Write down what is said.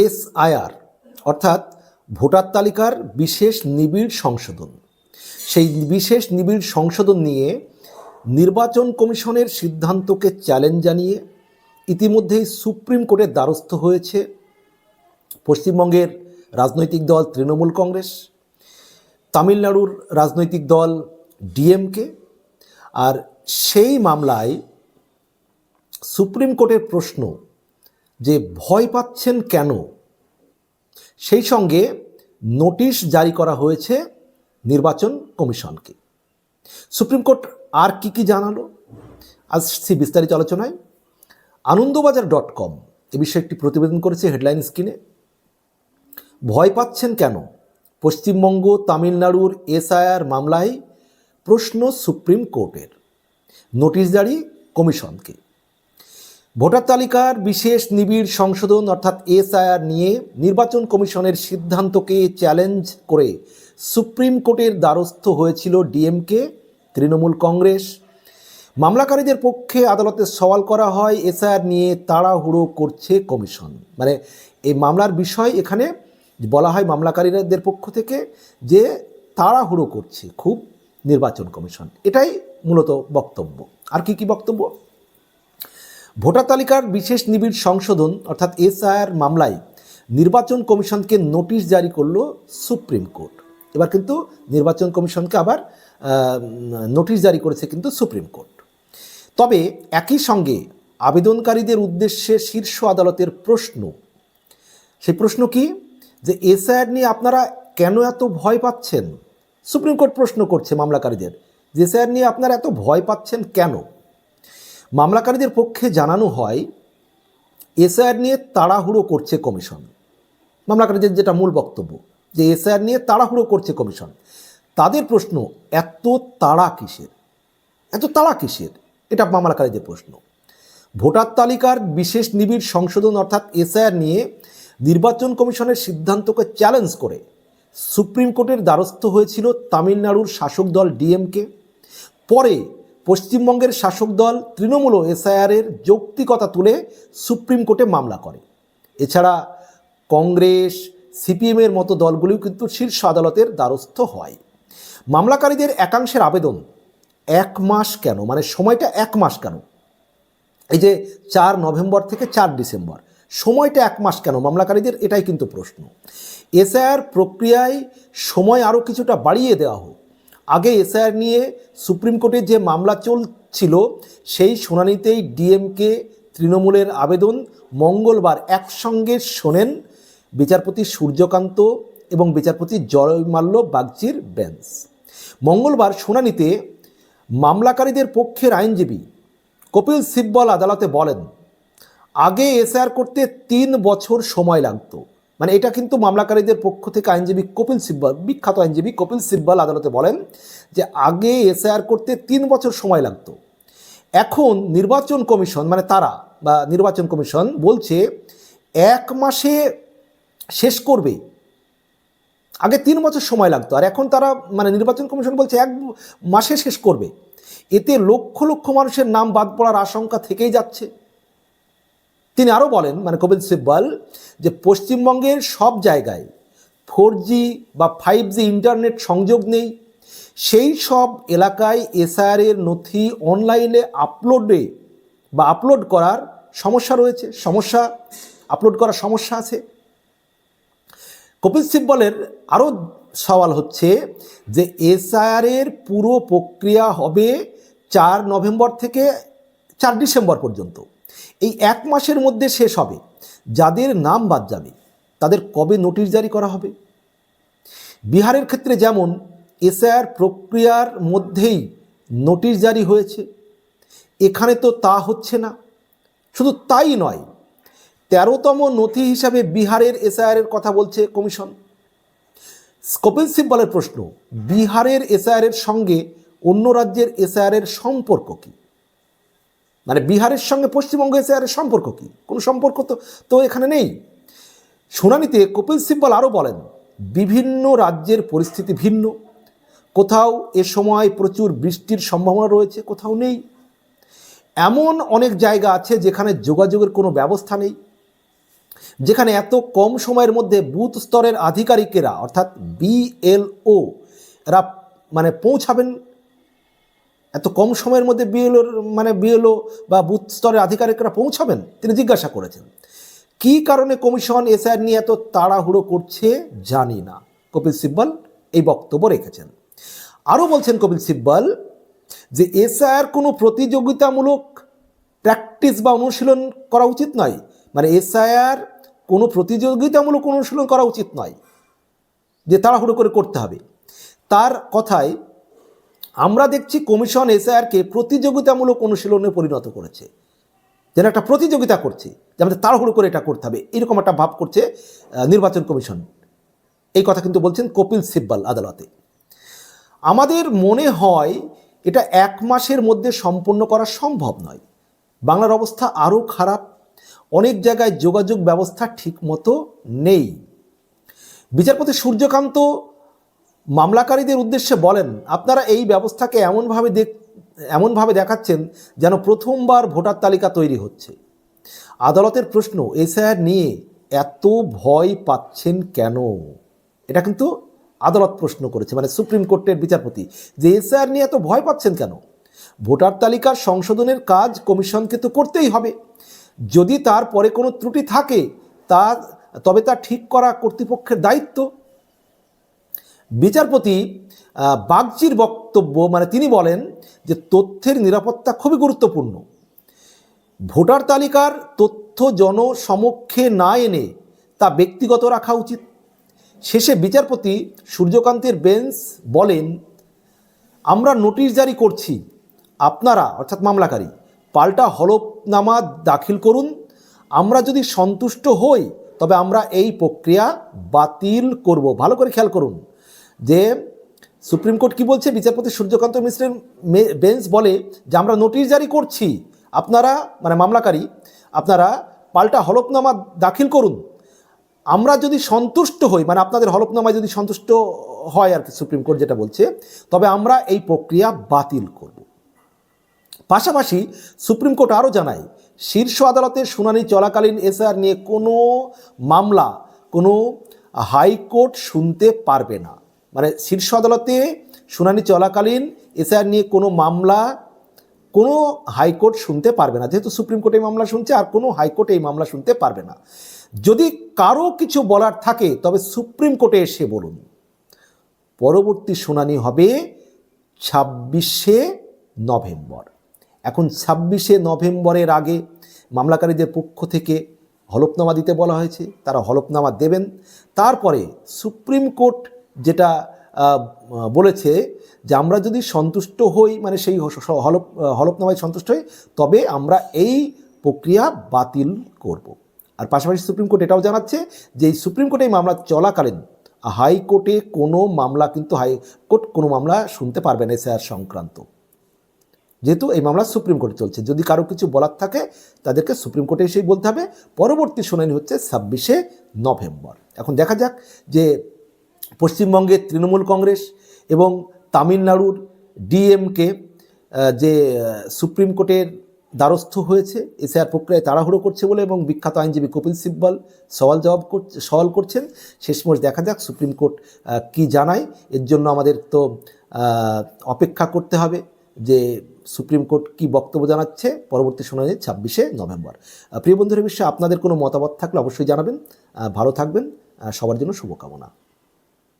SIR, অর্থাৎ voter তালিকার বিশেষ নিবিড় সংশোধন। সেই বিশেষ নিবিড় সংশোধন নিয়ে নির্বাচন কমিশনের সিদ্ধান্তকে চ্যালেঞ্জ জানিয়ে ইতিমধ্যেই সুপ্রিম কোর্টের দ্বারস্থ হয়েছে পশ্চিমবঙ্গের রাজনৈতিক দল তৃণমূল কংগ্রেস, তামিলনাড়ুর রাজনৈতিক দল ডিএমকে, আর সেই মামলায় সুপ্রিম কোর্টের প্রশ্ন যে ভয় পাচ্ছেন কেন? সেই সঙ্গে নোটিশ জারি করা হয়েছে নির্বাচন কমিশনকে। সুপ্রিম কোর্ট আর কি কি জানালো? আসছি বিস্তারিত আলোচনায় আনন্দবাজার ডট কম এ বিষয়ে একটি প্রতিবেদন করেছে হেডলাইন স্ক্রিনে। ভয় পাচ্ছেন কেন? পশ্চিমবঙ্গ, তামিলনাড়ুর এসআইআর মামলায় প্রশ্ন সুপ্রিম কোর্টের। নোটিশ জারি কমিশনকে। ভোটার তালিকার বিশেষ নিবিড় সংশোধন অর্থাৎ এসআইআর নিয়ে নির্বাচন কমিশনের সিদ্ধান্তকে চ্যালেঞ্জ করে সুপ্রিম কোর্টের দ্বারস্থ হয়েছিল ডিএমকে, তৃণমূল কংগ্রেস। মামলাকারীদের পক্ষে আদালতে সওয়াল করা হয়, এসআইআর নিয়ে তাড়াহুড়ো করছে কমিশন। মানে এই মামলার বিষয় এখানে বলা হয় মামলাকারীদের পক্ষ থেকে যে তাড়াহুড়ো করছে খুব নির্বাচন কমিশন। এটাই মূলত বক্তব্য। আর কি কি বক্তব্য? ভোটার তালিকার বিশেষ নিবিড় সংশোধন, অর্থাৎ এসআইআর মামলায় নির্বাচন কমিশনকে নোটিশ জারি করল সুপ্রিম কোর্ট। এবার কিন্তু নির্বাচন কমিশনকে আবার নোটিশ জারি করেছে কিন্তু সুপ্রিম কোর্ট। তবে একই সঙ্গে আবেদনকারীদের উদ্দেশ্যে শীর্ষ আদালতের প্রশ্ন। সেই প্রশ্ন কি? যে এসআইআর নিয়ে আপনারা কেন এত ভয় পাচ্ছেন? সুপ্রিম কোর্ট প্রশ্ন করছে মামলাকারীদের। যে এসআইআর নিয়ে আপনারা এত ভয় পাচ্ছেন কেন? মামলাকারীদের পক্ষে জানানো হয়, এসআইআর নিয়ে তাড়াহুড়ো করছে কমিশন। মামলাকারীদের যেটা মূল বক্তব্য, যে এসআইআর নিয়ে তাড়াহুড়ো করছে কমিশন। তাদের প্রশ্ন, এত তাড়া কিসের? এত তাড়া কিসের? এটা মামলাকারীদের প্রশ্ন। ভোটার তালিকার বিশেষ নিবিড় সংশোধন অর্থাৎ এসআইআর নিয়ে নির্বাচন কমিশনের সিদ্ধান্তকে চ্যালেঞ্জ করে সুপ্রিম কোর্টের দ্বারস্থ হয়েছিল তামিলনাড়ুর শাসক দল ডিএমকে। পরে পশ্চিমবঙ্গের শাসক দল তৃণমূল এসআইআরের যৌক্তিকতা তুলে সুপ্রিম কোর্টে মামলা করে। এছাড়া কংগ্রেস সিপিএমের মতো দলগুলিও কিন্তু শীর্ষ আদালতের দ্বারস্থ হয়। মামলাকারীদের একাংশের আবেদন এক মাস কেন? মানে সময়টা এক মাস কেন? এই যে চার নভেম্বর থেকে চার ডিসেম্বর, সময়টা এক মাস কেন? মামলাকারীদের এটাই কিন্তু প্রশ্ন। এসআইআর প্রক্রিয়ায় সময় আরও কিছুটা বাড়িয়ে দেওয়া হোক আগে এসআইআর নিয়ে সুপ্রিম কোর্টে যে মামলা চলছিল, সেই শুনানিতেই ডিএমকে তৃণমূলের আবেদন মঙ্গলবার একসঙ্গে শোনেন বিচারপতি সূর্যকান্ত এবং বিচারপতি জয়মাল্য বাগচির বেঞ্চ। মঙ্গলবার শুনানিতে মামলাকারীদের পক্ষের আইনজীবী কপিল সিব্বল আদালতে বলেন, আগে এসআর করতে তিন বছর সময় লাগতো। মানে এটা কিন্তু মামলাকারীদের পক্ষ থেকে আইনজীবী কপিল সিব্বল, বিখ্যাত আইনজীবী কপিল সিব্বল আদালতে বলেন যে আগে এসআর করতে তিন বছর সময় লাগতো। এখন নির্বাচন কমিশন মানে তারা বা নির্বাচন কমিশন বলছে এক মাসে শেষ করবে। আগে তিন বছর সময় লাগতো আর এখন তারা মানে নির্বাচন কমিশন বলছে এক মাসে শেষ করবে। এতে লক্ষ লক্ষ মানুষের নাম বাদ পড়ার আশঙ্কা থেকেই যাচ্ছে। তিনি আরও বলেন মানে কপিল সিব্বল, যে পশ্চিমবঙ্গের সব জায়গায় ফোর বা ফাইভ ইন্টারনেট সংযোগ নেই। সেই সব এলাকায় এসআইআরের নথি অনলাইনে আপলোডে বা আপলোড করার সমস্যা রয়েছে, সমস্যা, আপলোড করার সমস্যা আছে। কপিল সিব্বলের আরও সওয়াল হচ্ছে যে এসআইআরের পুরো প্রক্রিয়া হবে চার নভেম্বর থেকে চার ডিসেম্বর পর্যন্ত। এই এক মাসের মধ্যে শেষ হবে। যাদের নাম বাদ যাবে, তাদের কবে নোটিশ জারি করা হবে? বিহারের ক্ষেত্রে যেমন এসআইআর প্রক্রিয়ার মধ্যেই নোটিশ জারি হয়েছে, এখানে তো তা হচ্ছে না। শুধু তাই নয়, তেরোতম নথি হিসাবে বিহারের এসআইআরের কথা বলছে কমিশন। কপিল সিব্বলের প্রশ্ন, বিহারের এসআইআরের সঙ্গে অন্য রাজ্যের এসআইআরের সম্পর্ক কী? মানে বিহারের সঙ্গে পশ্চিমবঙ্গ এসআইআরের সম্পর্ক কী? কোনো সম্পর্ক তো তো এখানে নেই। শুনানিতে কপিল সিব্বল আরও বলেন, বিভিন্ন রাজ্যের পরিস্থিতি ভিন্ন। কোথাও এ সময় প্রচুর বৃষ্টির সম্ভাবনা রয়েছে, কোথাও নেই। এমন অনেক জায়গা আছে যেখানে যোগাযোগের কোনো ব্যবস্থা নেই, যেখানে এত কম সময়ের মধ্যে বুথ স্তরের আধিকারিকেরা, অর্থাৎ বিএলও এরা মানে পৌঁছাবেন এত কম সময়ের মধ্যে বিএলওর মানে বিএলও বা বুথ স্তরের আধিকারিকরা পৌঁছাবেন? তিনি জিজ্ঞাসা করেছেন। কী কারণে কমিশন এসআইআর নিয়ে এত তাড়াহুড়ো করছে জানি না। কপিল সিব্বল এই বক্তব্য রেখেছেন। আরও বলছেন কপিল সিব্বল যে এসআইআর কোনো প্রতিযোগিতামূলক প্র্যাকটিস বা অনুশীলন করা উচিত নয়। মানে এসআইআর কোনো প্রতিযোগিতামূলক অনুশীলন করা উচিত নয়। যে তাড়াহুড়ো করে করতে হবে। তার কথায় আমরা দেখছি কমিশন এসআইআরকে প্রতিযোগিতামূলক অনুশীলনে পরিণত করেছে। যেন একটা প্রতিযোগিতা করছে, যে আমাদের তাড়াহুড়ো করে এটা করতে হবে, এরকম একটা ভাব করছে নির্বাচন কমিশন। এই কথা কিন্তু বলছেন কপিল সিব্বাল আদালতে। আমাদের মনে হয় এটা এক মাসের মধ্যে সম্পূর্ণ করা সম্ভব নয়। বাংলার অবস্থা আরও খারাপ, অনেক জায়গায় যোগাযোগ ব্যবস্থা ঠিকমতো নেই। বিচারপতি সূর্যকান্ত মামলাকারীদের উদ্দেশ্যে বলেন, আপনারা এই ব্যবস্থাকে এমনভাবে দেখ, এমনভাবে দেখাচ্ছেন যেন প্রথমবার ভোটার তালিকা তৈরি হচ্ছে। আদালতের প্রশ্ন, এসআইআর নিয়ে এত ভয় পাচ্ছেন কেন? এটা কিন্তু আদালত প্রশ্ন করেছে মানে সুপ্রিম কোর্টের বিচারপতি, যে এসআইআর নিয়ে এত ভয় পাচ্ছেন কেন? ভোটার তালিকার সংশোধনের কাজ কমিশনকে তো করতেই হবে। যদি তারপরে কোনো ত্রুটি থাকে, তা, তবে তা ঠিক করা কর্তৃপক্ষের দায়িত্ব। বিচারপতি আহ, বাগচির বক্তব্য মানে তিনি বলেন যে তথ্যের নিরাপত্তা খুবই গুরুত্বপূর্ণ। ভোটার তালিকার তথ্য জনসমক্ষে না এনে তা ব্যক্তিগত রাখা উচিত। শেষে বিচারপতি সূর্যকান্তের বেঞ্চ বলেন আমরা নোটিশ জারি করছি। আপনারা অর্থাৎ মামলাকারী পাল্টা হলফনামা দাখিল করুন। আমরা যদি সন্তুষ্ট হই তবে আমরা এই প্রক্রিয়া বাতিল করব। ভালো করে খেয়াল করুন। যে সুপ্রিম কোর্ট কি বলছে? বিচারপতি সূর্যকান্ত মিশ্রের বেঞ্চ বলে যে, আমরা নোটিশ জারি করছি। আপনারা মানে মামলাকারী, আপনারা পাল্টা হলফনামা দাখিল করুন। আমরা যদি সন্তুষ্ট হই মানে আপনাদের হলফনামায় যদি সন্তুষ্ট হয় আর কি সুপ্রিম কোর্ট যেটা বলছে, তবে আমরা এই প্রক্রিয়া বাতিল করব। পাশাপাশি সুপ্রিম কোর্ট আরও জানায়, শীর্ষ আদালতের শুনানি চলাকালীন এসআর নিয়ে কোনো মামলা, কোনো হাইকোর্ট শুনতে পারবে না। মানে শীর্ষ আদালতে শুনানি চলাকালীন এসআর নিয়ে কোনো মামলা কোনো হাইকোর্ট শুনতে পারবে না। যেহেতু সুপ্রিম কোর্ট এই মামলা শুনছে, আর কোনো হাইকোর্ট এই মামলা শুনতে পারবে না। যদি কারও কিছু বলার থাকে, তবে সুপ্রিম কোর্টে এসে বলুন। পরবর্তী শুনানি হবে ছাব্বিশে নভেম্বর। এখন ছাব্বিশে নভেম্বরের আগে মামলাকারীদের পক্ষ থেকে হলফনামা দিতে বলা হয়েছে, তারা হলফনামা দেবেন। তারপরে সুপ্রিম কোর্ট যেটা বলেছে যে আমরা যদি সন্তুষ্ট হই মানে সেই হ- হলফ হলফনামায় সন্তুষ্ট হই, তবে আমরা এই প্রক্রিয়া বাতিল করব। আর পাশাপাশি সুপ্রিম কোর্ট এটাও জানাচ্ছে যে এই সুপ্রিম কোর্টে এই মামলা চলাকালীন হাইকোর্টে কোনো মামলা কিন্তু হাইকোর্ট কোনো মামলা শুনতে পারবে না এসআর সংক্রান্ত। যেহেতু এই মামলা সুপ্রিম কোর্টে চলছে, যদি কারও কিছু বলার থাকে, তাদেরকে সুপ্রিম কোর্টে এসেই বলতে হবে। পরবর্তী শুনানি হচ্ছে ছাব্বিশে নভেম্বর। এখন দেখা যাক যে পশ্চিমবঙ্গের তৃণমূল কংগ্রেস এবং তামিলনাড়ুর ডিএমকে যে সুপ্রিম কোর্টের দ্বারস্থ হয়েছে এসআর প্রক্রিয়ায় তাড়াহুড়ো করছে বলে এবং বিখ্যাত আইনজীবী কপিল সিব্বল সওয়াল জবাব করছে, সওয়াল করছেন। শেষমেশ দেখা যাক সুপ্রিম কোর্ট কি জানায়। এর জন্য আমাদের তো অপেক্ষা করতে হবে যে সুপ্রিম কোর্ট কি বক্তব্য জানাচ্ছে। পরবর্তী শুনানি ছাব্বিশে নভেম্বর। প্রিয় বন্ধুরা বিষয়ে আপনাদের কোনো মতামত থাকলে অবশ্যই জানাবেন। ভালো থাকবেন। সবার জন্য শুভকামনা।